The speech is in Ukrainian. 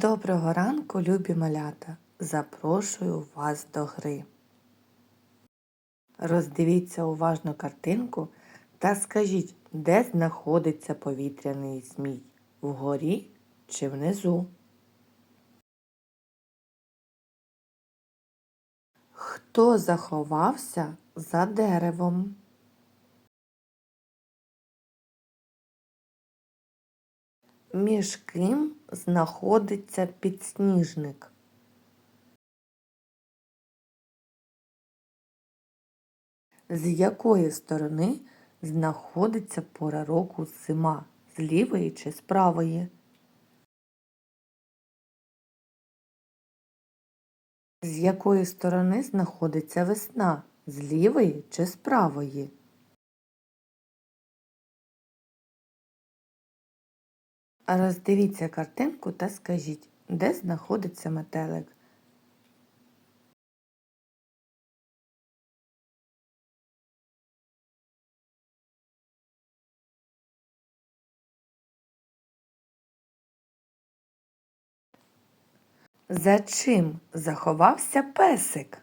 Доброго ранку, любі малята! Запрошую вас до гри. Роздивіться уважно картинку та скажіть, де знаходиться повітряний змій? Вгорі чи внизу? Хто заховався за деревом? Між ким знаходиться підсніжник? З якої сторони знаходиться пора року зима? З лівої чи з правої? З якої сторони знаходиться весна? З лівої чи з правої? Роздивіться картинку та скажіть, де знаходиться метелик? За чим заховався песик?